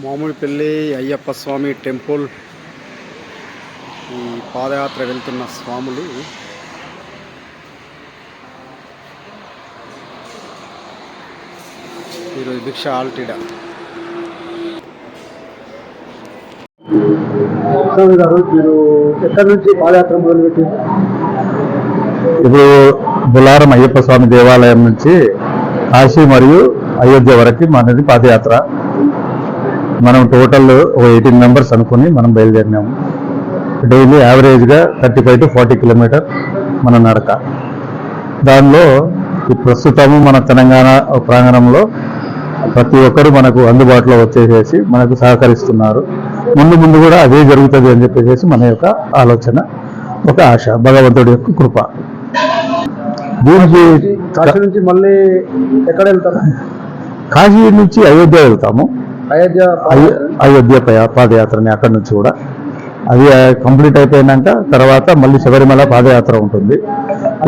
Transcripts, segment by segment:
మామిడిపల్లి అయ్యప్ప స్వామి temple ఈ పాదయాత్ర వెళ్తున్న స్వాములు. ఈరోజు భిక్ష ఆల్టిడా. స్వామి గారు మీరు ఎక్కడి నుంచి పాదయాత్ర మొదలుపెట్టింది ఇప్పుడు బులారం అయ్యప్ప స్వామి దేవాలయం నుంచి కాశీ మరియు అయోధ్య వరకు మనది పాదయాత్ర. మనం టోటల్ ఒక ఎయిటీన్ మెంబర్స్ అనుకుని మనం బయలుదేరినాము. డైలీ యావరేజ్గా thirty five to forty kilometer మన నడక. దానిలో ఈ ప్రస్తుతము మన తెలంగాణ ప్రాంగణంలో ప్రతి ఒక్కరూ మనకు అందుబాటులో వచ్చేసేసి మనకు సహకరిస్తున్నారు. ముందు ముందు కూడా అదే జరుగుతుంది అని చెప్పేసి మన యొక్క ఆలోచన ఒక ఆశ భగవంతుడి యొక్క కృప. దీనికి కాశీ నుంచి మళ్ళీ ఎక్కడ వెళ్తారు? కాశీ నుంచి అయోధ్య వెళ్తాము. అయోధ్య అయో- అయోధ్య పాదయాత్రని అక్కడి నుంచి కూడా. అది కంప్లీట్ అయిపోయినాక తర్వాత మళ్ళీ శబరిమల పాదయాత్ర ఉంటుంది.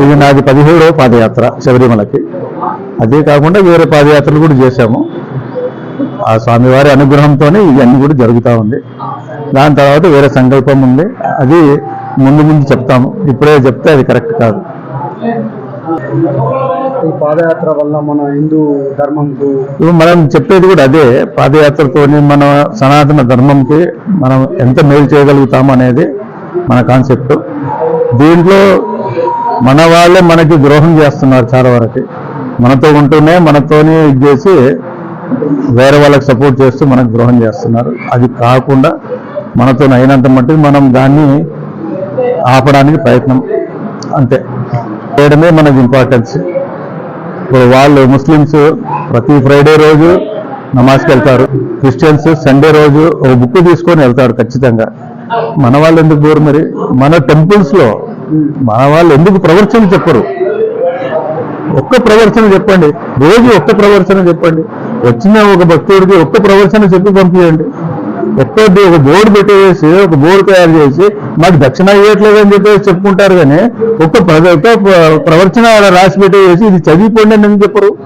ఇది నాది పదిహేడవ పాదయాత్ర శబరిమలకి. అదే కాకుండా వేరే పాదయాత్రలు కూడా చేశాము. ఆ స్వామివారి అనుగ్రహంతోనే ఇవన్నీ కూడా జరుగుతూ ఉంది. దాని తర్వాత వేరే సంకల్పం ఉంది. అది ముందు ముందు చెప్తాము. ఇప్పుడే చెప్తే అది కరెక్ట్ కాదు. ఈ పాదయాత్ర వల్ల మన హిందూ ధర్మంకు మనం చెప్పేది కూడా అదే పాదయాత్రతోని మన సనాతన ధర్మంకి మనం ఎంత మేలు చేయగలుగుతాం అనేది మన కాన్సెప్ట్. దీంట్లో మన వాళ్ళే మనకి ద్రోహం చేస్తున్నారు చాలా వరకు. మనతో ఉంటూనే మనతోనే ఇది చేసి వేరే వాళ్ళకి సపోర్ట్ చేస్తూ మనకు ద్రోహం చేస్తున్నారు. అది కాకుండా మనతో అయినంత మట్టి మనం దాన్ని ఆపడానికి ప్రయత్నం. అంతే. చేయడమే మనకి ఇంపార్టెన్స్ ఇప్పుడు వాళ్ళు ముస్లిమ్స్ ప్రతి ఫ్రైడే రోజు నమాజ్కి వెళ్తారు. క్రిస్టియన్స్ సండే రోజు ఒక బుక్ తీసుకొని వెళ్తారు ఖచ్చితంగా. మన వాళ్ళు ఎందుకు పోరు మరి? మన టెంపుల్స్లో మన వాళ్ళు ఎందుకు ప్రవర్చన చెప్పరు? ఒక్క ప్రవర్చన చెప్పండి. రోజు ఒక్క ప్రవర్చన చెప్పండి. వచ్చిన ఒక భక్తుడికి ఒక్క ప్రవర్చన చెప్పి పంపించండి ఎక్కడ ఒక బోర్డు పెట్టేసి ఒక బోర్డు తయారు చేసి మాకు దక్షిణ ఇవ్వట్లేదు అని చెప్పేసి చెప్పుకుంటారు కానీ ఒక్క ప్ర- ఒక్క ప్రవర్చన రాసి పెట్టేసి ఇది చదివిపోండి అని చెప్పరు?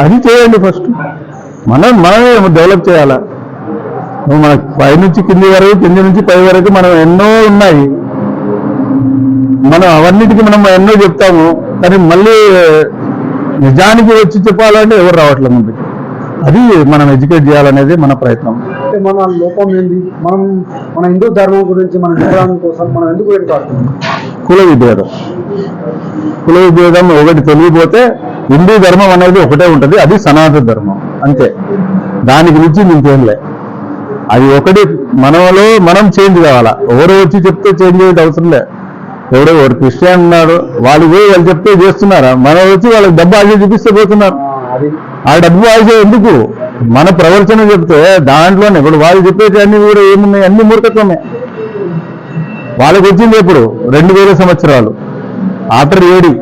అది చేయండి ఫస్ట్. మనం మనమే డెవలప్ చేయాలా? మన పై నుంచి కింది వరకు కింది నుంచి పై వరకు మనం ఎన్నో ఉన్నాయి. మనం అవన్నిటికీ మనం ఎన్నో చెప్తాము కానీ మళ్ళీ నిజానికి వచ్చి చెప్పాలంటే ఎవరు రావట్లేదు ముందుకు. అది మనం ఎడ్యుకేట్ చేయాలనేది మన ప్రయత్నం. అంటే మన లోపం ఏంది? మనం మన హిందూ ధర్మం గురించి మనం చెప్పడానికి కోసం మనం ఎందుకు వెనుకాడుతున్నాం కుల విభేదం. కుల విభేదం ఒకటి తెలియపోతే హిందూ ధర్మం అనేది ఒకటే ఉంటుంది అది సనాతన ధర్మం. అంతే. దానికి మించి ఇంకేం లే. అది ఒకటి మనలో మనం చేంజ్ కావాలా? ఎవరు వచ్చి చెప్తే చేంజ్ అయ్యేది అవసరం లే. ఎవడో ఎవరు క్రిస్టియన్ ఉన్నాడు వాళ్ళు పోయి వాళ్ళు చెప్తే చేస్తున్నారా? మనం వచ్చి వాళ్ళకి డబ్బు ఆశ చూపిస్తే పోతున్నారు ఆ డబ్బు ఆశ ఎందుకు? మన ప్రవర్తన చెప్తే దాంట్లోనే ఇప్పుడు వాళ్ళు చెప్పేది అన్ని కూడా ఏమున్నాయి? అన్ని మూర్ఖత్వమే. వాళ్ళకి వచ్చింది ఎప్పుడు? రెండు వేల సంవత్సరాలు. After AD.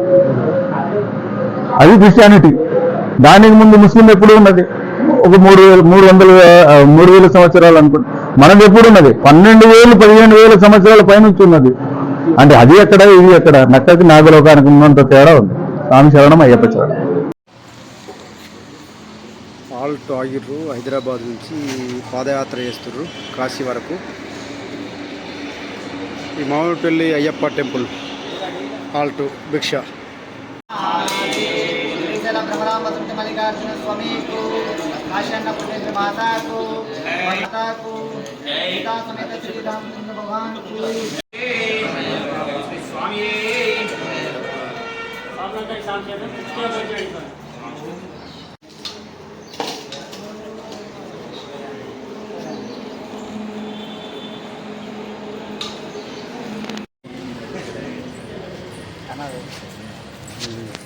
అది క్రిస్టియానిటీ. దానికి ముందు ముస్లిం ఎప్పుడు ఉన్నది? ఒక మూడు వేల మూడు వందల మూడు వేల సంవత్సరాలు అనుకుంటే మనది ఎప్పుడు ఉన్నది? పన్నెండు వేలు పదిహేను వేల సంవత్సరాల పైనుంచి ఉన్నది. అంటే అది ఎక్కడ ఇది ఎక్కడ? నక్కకి నాగలోకానికి ఉన్నంత తేడా ఉంది. స్వామి శరణం అయ్యప్ప శరణం ఆల్ట్ ఆగిర్రు హైదరాబాద్ నుంచి పాదయాత్ర చేస్తుర్రు కాశీ వరకు. ఈ మామిడిపల్లి అయ్యప్ప టెంపుల్ ఆల్ట్ భిక్ష. మల్లికార్జున స్వామికు కాశన్న పుణ్య మాతాకు మాతాకు సీతా సమేత శ్రీరామచంద్ర భగవాన్కు 那个是什